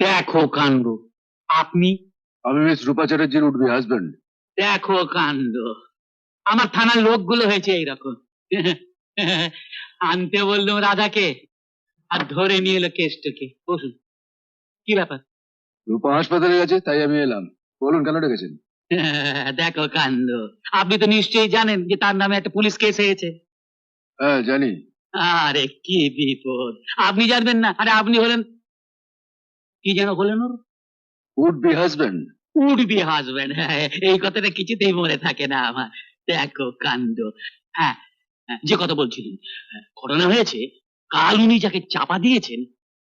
দেখো কাণ্ড। আপনি? আমি মিস রূপা চ্যাটার্জির উঠবি হাজবেন্ড দেখো কাণ্ড। আমার থানার লোকগুলো হয়েছে এইরকম। আনতে বললাম রাধাকে আর ধরে নিয়ে এলো কেসটাকে। বসুন কি ব্যাপার? রূপা হাসপাতালে গেছে তাই আমি এলাম। বলুন কেন ডেকেছেন? দেখো কাণ্ড। আপনি তো নিশ্চয়ই জানেন যে তার নামে একটা পুলিশ কেস হয়েছে। হ্যাঁ জানি। আরে কি বিপদ। আপনি জানবেন না আরে আপনি হলেন কি যেন হলেন ওর? উঠবি হাজবেন্ড উঠবি হাসবেন এই কথাটা কিছুতেই মনে থাকে না আমার। দেখো কাণ্ড। হ্যাঁ হ্যাঁ, যে কথা বলছিলেন হ্যাঁ, ঘটনা হয়েছে কাল উনি যাকে চাপা দিয়েছেন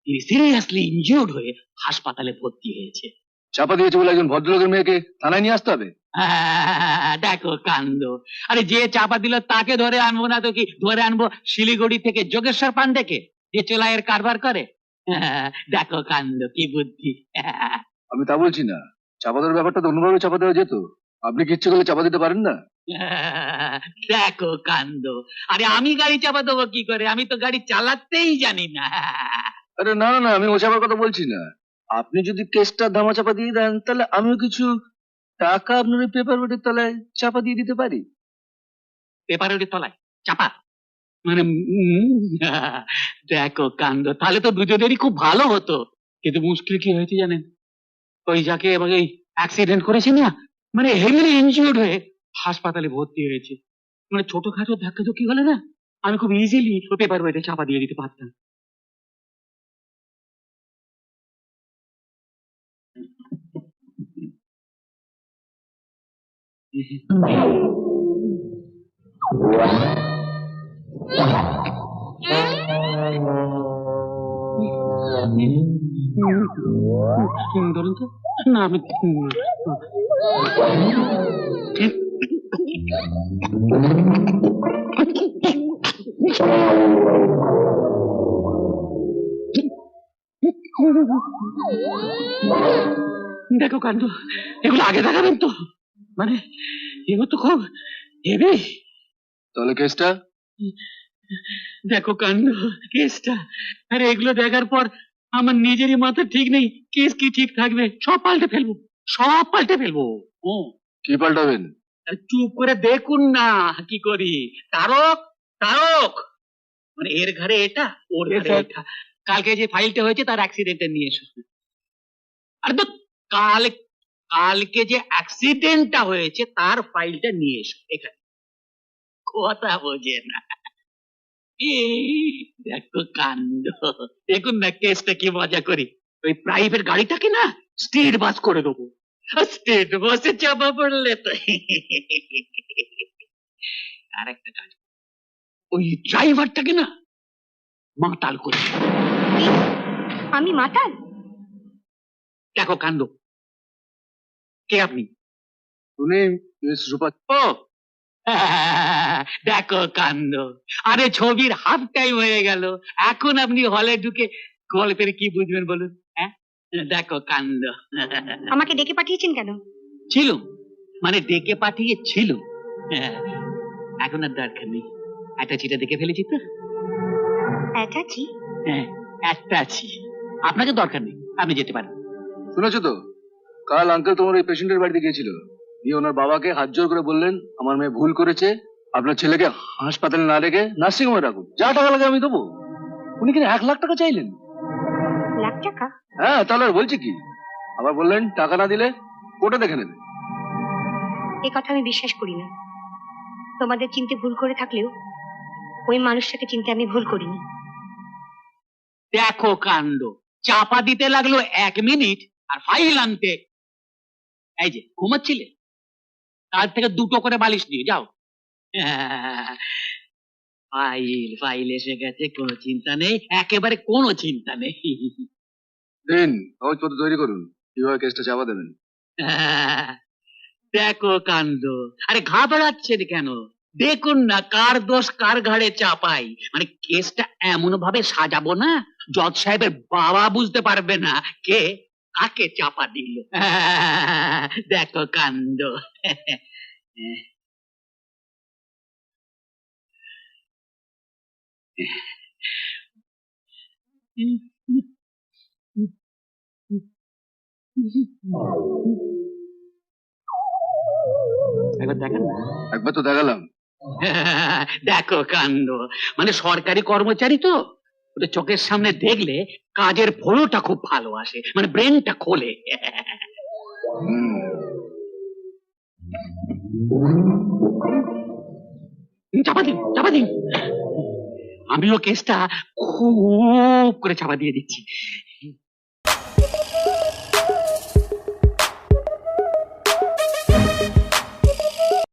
তিনি সিরিয়াসলি ইনজিওর্ড হয়ে হাসপাতালে ভর্তি হয়েছে। চাপা দিয়েছে বলে একজন ভদ্রলোকের মেয়েকে থানায় নিয়ে আসতে হবে? হ্যাঁ, দেখো কাণ্ড। আরে যে চাপা দিল তাকে ধরে আনব না তো কি? ধরে আনব শিলিগুড়ি থেকে যোগেশ্বর পান্ডেকে যে চোলাইয়ের কারবার করে? দেখো কাণ্ড কি বুদ্ধি। আমি তা বলছি না। চাপা দেওয়ার ব্যাপারটা তো অন্যভাবে চাপা দেওয়া যেত। আপনি কি ইচ্ছে করলে চাপা দিতে পারেন না? দেখো কাণ্ড। আরে আমি গাড়ি চাপা দেবো কি করে? আমি তো গাড়ি চালাতেই জানি না। আরে না না আমি ও চাপার কথা বলছি না। আপনি যদি কেসটা ধামা চাপা দিয়ে দেন তাহলে আমিও কিছু টাকা আপনার পেপার ওয়েটের তলায় চাপা দিয়ে দিতে পারি। পেপারের তলায়? চাপা? মানে দেখো কাণ্ড। তাহলে তো দুজনেরই খুব ভালো হতো। কিন্তু মুশকিল কি হয়েছে জানেন? ওই যাকে এবার এই অ্যাক্সিডেন্ট করেছে না মানে হেভিলি ইনজিওর্ড হয়ে হাসপাতালে ভর্তি হয়েছে। মানে ছোটখাটো ধাক্কা ধুকি হলে না আমি খুব ইজিলি পেপার ওয়েটে চাপা দিয়ে দিতে পারতাম। হুম, ধরুন তো না আমি দেখো কাণ্ড এগুলো আগে দেখাবেন তো। মানে এগুলো তো খুব হেভি তাহলে কেসটা? দেখো কাণ্ড কেসটা। আরে এগুলো দেখার পর আমার নিজেরই মাথা ঠিক নেই কেস কি ঠিক থাকবে সব পাল্টে ফেলব সব পাল্টে ফেলব। ও কি পাল্টাবেন? চুপ করে দেখুন না কি করি। তারক তারক! মানে এর ঘরে এটা ওর ঘরে এটা। কালকে যে ফাইলটা হয়েছে তার অ্যাক্সিডেন্টে নিয়ে এসো। আর তো কাল কালকে যে অ্যাক্সিডেন্টটা হয়েছে তার ফাইলটা নিয়ে এসো। এখানে। কথা বোঝে না। দেখো কাণ্ড। দেখুন না কেসটা কি মজা করি। ওই প্রাইভেট গাড়িটাকে না স্টেট বাস করে দেবো। স্টেট বাসে চাপা পড়লে তো আর একটা কাজ ওই ড্রাইভারটাকে না মাতাল করে আমি মাতাল? দেখো কাণ্ড। কে আপনি? রূপা ও দেখো কাণ্ড। আরে ছবির হাফ টাইম হয়ে গেল। এখন আপনি হলে ঢুকে গল্পের কি বুঝবেন বলুন হ্যাঁ? দেখো কাণ্ড। আমাকে ডেকে পাঠিয়েছেন কেন? ছিল। মানে ডেকে পাঠিয়ে ছিল হ্যাঁ, এখন আর দরকার নেই। একটা চিঠি দেখে ফেলেছি তো। অ্যাটাচি হ্যাঁ একটা আছি আপনাকে দরকার নেই আপনি যেতে পারেন শুনেছো তো? কাল আঙ্কেল তোমার ওই পেশেন্টের বাড়িতে গিয়েছিল। দিয়ে ওনার বাবাকে হাত জোর করে বললেন আমার মেয়ে ভুল করেছে আপনার ছেলেকে হাসপাতালে না রেখে নার্সিং হোমে রাখুন। যা টাকা লাগে আমি দেবো। উনি কিনা এক লাখ টাকা চাইলেন? লাখ টাকা? হ্যাঁ তাহলে আর বলছি কি? আবার বললেন টাকা না দিলে কোটা দেখে নেবে। এ কথা আমি বিশ্বাস করি না। তোমাদের চিনতে ভুল করে থাকলেও ওই মানুষটাকে চিনতে আমি ভুল করিনি। দেখো কাণ্ড। চাপা দিতে লাগল এক মিনিট আর ফাইল আনতে। এই যে ঘুমাচ্ছিলে? তার থেকে দুটো করে বালিশ নিয়ে যাও। ফাইল ফাইল এসে গেছে কোনো চিন্তা নেই একেবারে কোনো চিন্তা নেই। দিন কাগজপত্র তৈরি করুন। কীভাবে কেসটা চাপা দেবেন? দেখো কাণ্ড। আরে ঘাবড়াচ্ছেন কেন? দেখুন না কার দোষ কার ঘাড়ে চাপাই। মানে কেসটা এমন ভাবে সাজাবো না জজ সাহেবের বাবা বুঝতে পারবে না কে কাকে চাপা দিল? দেখো কাণ্ড। একবার দেখেন একবার তো দেখালাম। দেখো কাণ্ড। মানে সরকারি কর্মচারী তো? ওদের চোখের সামনে দেখলে কাজের ফলোটা খুব ভালো আসে মানে ব্রেনটা খোলে। চাপা দিন চাপা দিন। আমিও কেসটা খুব করে চাপা দিয়ে দিচ্ছি।